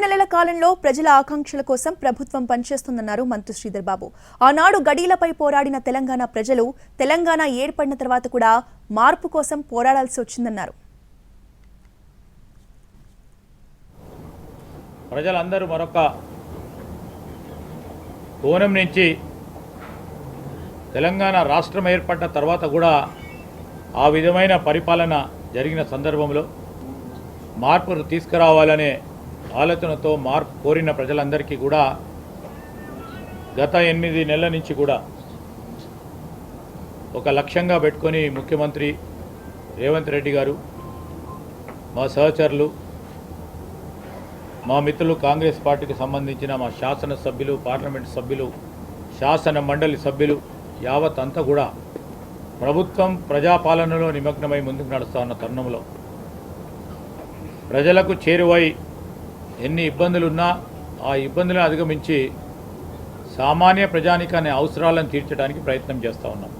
తొమ్మిది నెలల కాలంలో ప్రజల ఆకాంక్షల కోసం ప్రభుత్వం పనిచేస్తుందన్నారు మంత్రి శ్రీధర్ బాబు. ఆనాడు గడీలపై పోరాడిన తెలంగాణ ప్రజలు తెలంగాణ ఏర్పడిన తర్వాత కూడా మార్పు కోసం పోరాడాల్సి వచ్చిందన్నారు. ప్రజలందరూ మరొక కోణం నుంచి తెలంగాణ రాష్ట్రం ఏర్పడిన తర్వాత కూడా ఆ విధమైన పరిపాలన జరిగిన సందర్భంలో మార్పును తీసుకురావాలనే ఆలోచనతో మార్పు కోరిన ప్రజలందరికీ కూడా గత ఎనిమిది నెలల నుంచి కూడా ఒక లక్ష్యంగా పెట్టుకొని ముఖ్యమంత్రి రేవంత్ రెడ్డి గారు మా సహచరులు మా మిత్రులు కాంగ్రెస్ పార్టీకి సంబంధించిన మా శాసన సభ్యులు పార్లమెంట్ సభ్యులు శాసన మండలి సభ్యులు యావత్ అంతా కూడా ప్రభుత్వం ప్రజాపాలనలో నిమగ్నమై ముందుకు నడుస్తా ఉన్న తరుణంలో ప్రజలకు చేరువై ఎన్ని ఇబ్బందులున్నా ఆ ఇబ్బందులను అధిగమించి సామాన్య ప్రజానికాన్ని అవసరాలను తీర్చడానికి ప్రయత్నం చేస్తూ ఉన్నాం.